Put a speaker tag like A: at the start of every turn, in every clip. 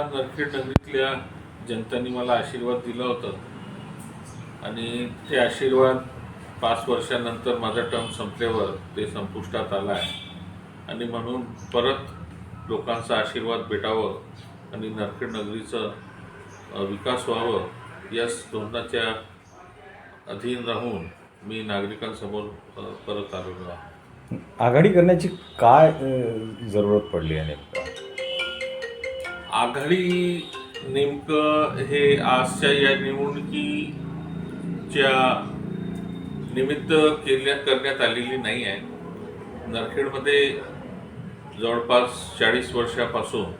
A: नरखेड नगरीतल्या जनतेने मला आशीर्वाद दिला होता. आणि ते आशीर्वाद पाच वर्षानंतर माझा टर्म संपल्यावर ते संपुष्टात आला आहे. आणि म्हणून परत लोकांचा आशीर्वाद भेटावं आणि नरखेड नगरीचं विकास व्हावं या धोरणाच्या अधीन राहून मी नागरिकांसमोर परत आलेलो आहे.
B: आघाडी करण्याची काय जरूरत पडली आहे नेमकं?
A: आघाडी नेमकं हे आजच्या या निवडणुकीच्या निमित्त केल्या करण्यात आलेली नाही आहे. नरखेडमध्ये जवळपास चाळीस वर्षापासून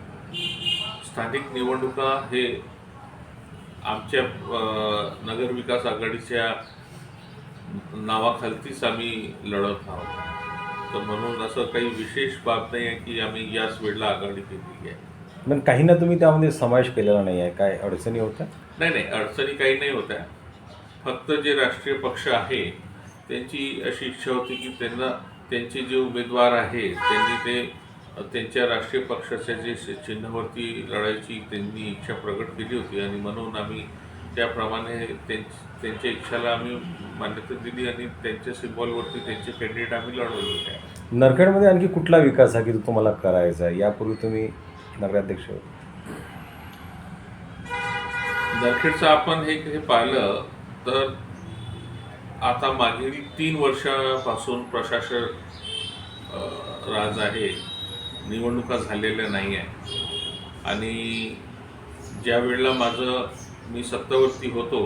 A: स्थानिक निवडणुका हे आमच्या नगरविकास आघाडीच्या नावाखालतीच आम्ही लढत आहोत. तर म्हणून असं काही विशेष बाब नाही आहे की आम्ही याच वेळेला आघाडी केलेली आहे.
B: पण काहींना तुम्ही त्यामध्ये समावेश केलेला नाही आहे. काय अडचणी होत्या?
A: नाही नाही. अडचणी काही नाही होत्या. फक्त जे राष्ट्रीय पक्ष आहे त्यांची अशी इच्छा होती की त्यांना त्यांचे जे उमेदवार आहे त्यांनी ते त्यांच्या राष्ट्रीय पक्षाच्या जे चिन्हावरती लढायची त्यांनी इच्छा प्रकट केली होती. आणि म्हणून आम्ही त्याप्रमाणे त्यां- त्यांच्या इच्छाला आम्ही मान्यता दिली आणि त्यांच्या सिम्बॉलवरती त्यांचे कॅन्डिडेट आम्ही लढवले होते.
B: नरखेडमध्ये आणखी कुठला विकास आहे की तो तुम्हाला करायचा आहे? यापूर्वी तुम्ही नगराध्यक्ष
A: नरखेडचं आपण हे हे पाहिलं तर आता मागील तीन वर्षापासून प्रशासन राज आहे. निवडणुका झालेल्या नाही आहे आणि ज्या वेळेला माझं मी सत्तावरती होतो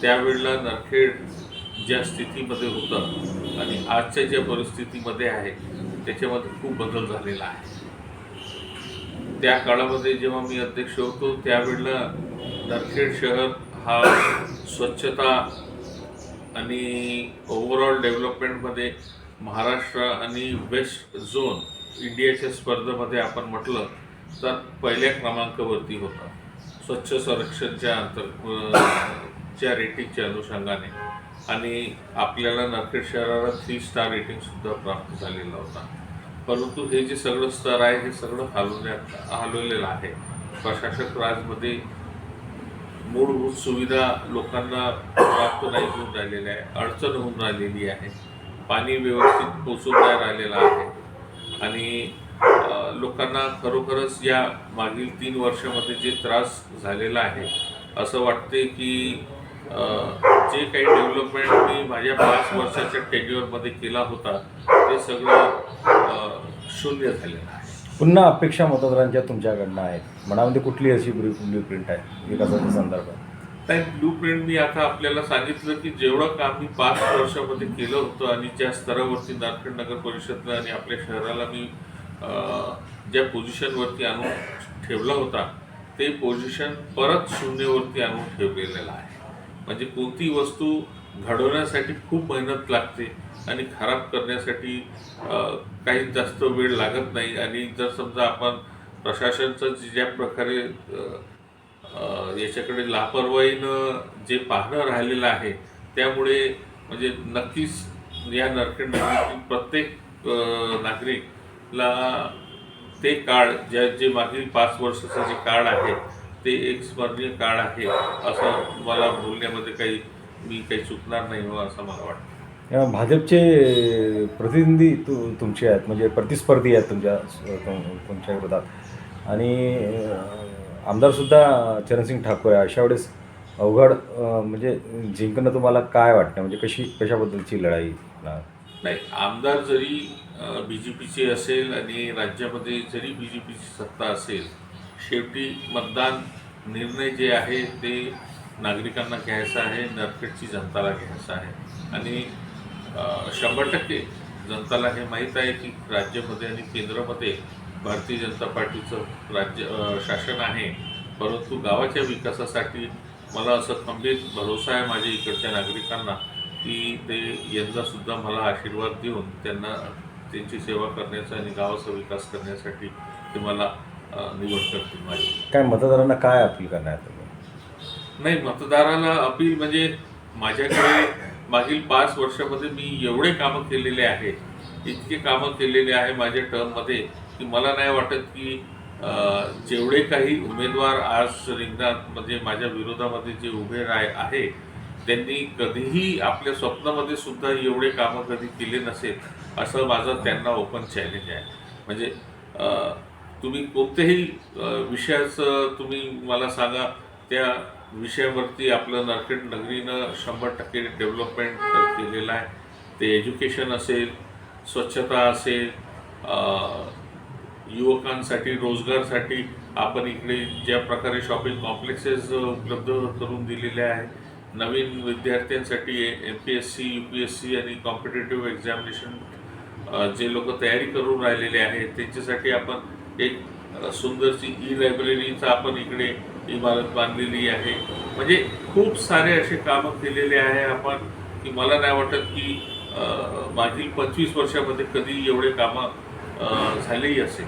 A: त्यावेळेला नरखेड ज्या स्थितीमध्ये होतं आणि आजच्या ज्या परिस्थितीमध्ये आहे त्याच्यामध्ये खूप बदल झालेला आहे. त्या काळामध्ये जेव्हा मी अध्यक्ष होतो त्यावेळेला नरखेड शहर हा स्वच्छता आणि ओव्हरऑल डेव्हलपमेंटमध्ये महाराष्ट्र आणि वेस्ट झोन इंडियाच्या स्पर्धेमध्ये आपण म्हटलं तर पहिल्या क्रमांकावरती होता. स्वच्छ संरक्षणच्या अंतर च्या रेटिंगच्या अनुषंगाने आणि आपल्याला नरखेड शहराला थ्री स्टार रेटिंगसुद्धा प्राप्त झालेला होता. परंतु हे जे सगळं स्तर आहे हे सगळं हलवण्यात हलवलेलं आहे. प्रशासक राजमध्ये मूलभूत सुविधा लोकांना प्राप्त नाही होऊन राहिलेल्या आहे अडचण होऊन राहिलेली आहे. पाणी व्यवस्थित पोचून नाही राहिलेलं आहे. आणि लोकांना खरोखरच या मागील तीन वर्षामध्ये जे त्रास झालेला आहे असं वाटते की जे काही डेव्हलपमेंट मी माझ्या पाच वर्षाच्या टेन्युअरमध्ये केला होता ते सगळं शून्य झालेलं आहे.
B: पुन्हा अपेक्षा मतदारांच्या तुमच्याकडनं आहेत. मनामध्ये कुठली अशी ब्लू ब्लू प्रिंट आहे विकासाच्या संदर्भात?
A: त्या ब्लू प्रिंट मी आता आपल्याला सांगितलं की जेवढं काम मी पाच वर्षामध्ये केलं होतं आणि ज्या स्तरावरती नारखेड नगर परिषदला आणि आपल्या शहराला मी ज्या पोझिशनवरती आणून ठेवला होता ते पोझिशन परत शून्यवरती आणून ठेवलेलं आहे. म्हणजे कोणती वस्तू घडवण्यासाठी खूप मेहनत लागते आणि खराब करण्यासाठी काही जास्त वेळ लागत नाही. आणि जर समजा आपण प्रशासनचं जे- ज्या प्रकारे याच्याकडे लापरवाहीनं जे पाहणं राहिलेलं आहे त्यामुळे म्हणजे नक्कीच या नरखेड प्रत्येक नागरिकला ते काळ ज्या जे मागील पाच वर्षाचं जे काळ आहे ते एक स्मरणीय काळ आहे असं मला बोलण्यामध्ये काही मी काही चुकणार नाही हो असं मला वाटतं.
B: या भाजपचे प्रतिनिधी तु तुमचे आहेत म्हणजे प्रतिस्पर्धी आहेत तुमच्या तुम- तुमच्या विरोधात. आणि आमदारसुद्धा चरणसिंग ठाकूर आहे. अशा वेळेस अवघड म्हणजे जिंकणं तुम्हाला काय वाटतं? म्हणजे कशी कशाबद्दलची लढाई?
A: नाही आमदार जरी बी जे पीचे असेल आणि राज्यामध्ये जरी बी जे पीची सत्ता असेल शेवटी मतदान निर्णय जे आहे ते नागरिकांना घ्यायचा आहे नरखेडची जनताला घ्यायचा आहे. आणि शंभर टक्के जनताला हे माहीत आहे की राज्यामध्ये आणि केंद्रामध्ये भारतीय जनता पार्टीचं राज्य शासन आहे. परंतु गावाच्या विकासासाठी मला असं खंबीर भरोसा आहे माझ्या इकडच्या नागरिकांना की ते यंदासुद्धा मला आशीर्वाद देऊन त्यांना त्यांची सेवा करण्याचा आणि गावाचा विकास करण्यासाठी ते मला निवड करतील माझी.
B: काय मतदारांना काय अपील करणार
A: नाही मतदाराला अपील म्हणजे माझ्याकडे मागील पाच वर्षामध्ये मी एवढे कामं केलेले आहे इतके कामं केलेले आहे माझ्या टर्ममध्ये की मला नाही वाटत की जेवढे काही उमेदवार आज रिंगणात म्हणजे माझ्या विरोधामध्ये जे उभे राय आहे त्यांनी कधीही आपल्या स्वप्नामध्ये सुद्धा एवढे कामं कधी केले नसेल असं माझं त्यांना ओपन चॅलेंज आहे. म्हणजे तुम्ही कोणत्याही विषयाचं तुम्ही मला सांगा त्या विषयावरती आपलं नरखेड नगरीनं शंभर टक्के डेव्हलपमेंट केलेलं आहे. ते एज्युकेशन असेल स्वच्छता असेल युवकांसाठी रोजगारसाठी आपण इकडे ज्या प्रकारे शॉपिंग कॉम्प्लेक्सेस उपलब्ध करून दिलेले आहे नवीन विद्यार्थ्यांसाठी M P S C U P S C आणि कॉम्पिटेटिव्ह एक्झामिनेशन जे लोक तयारी करून राहिलेले आहेत त्यांच्यासाठी आपण एक सुंदरची ई लायब्ररीचा आपण इकडे इमारत बांधलेली आहे. म्हणजे खूप सारे असे कामं केलेले आहे आपण की मला नाही वाटत की मागील पंचवीस वर्षामध्ये कधी एवढे कामं झालेही असेल.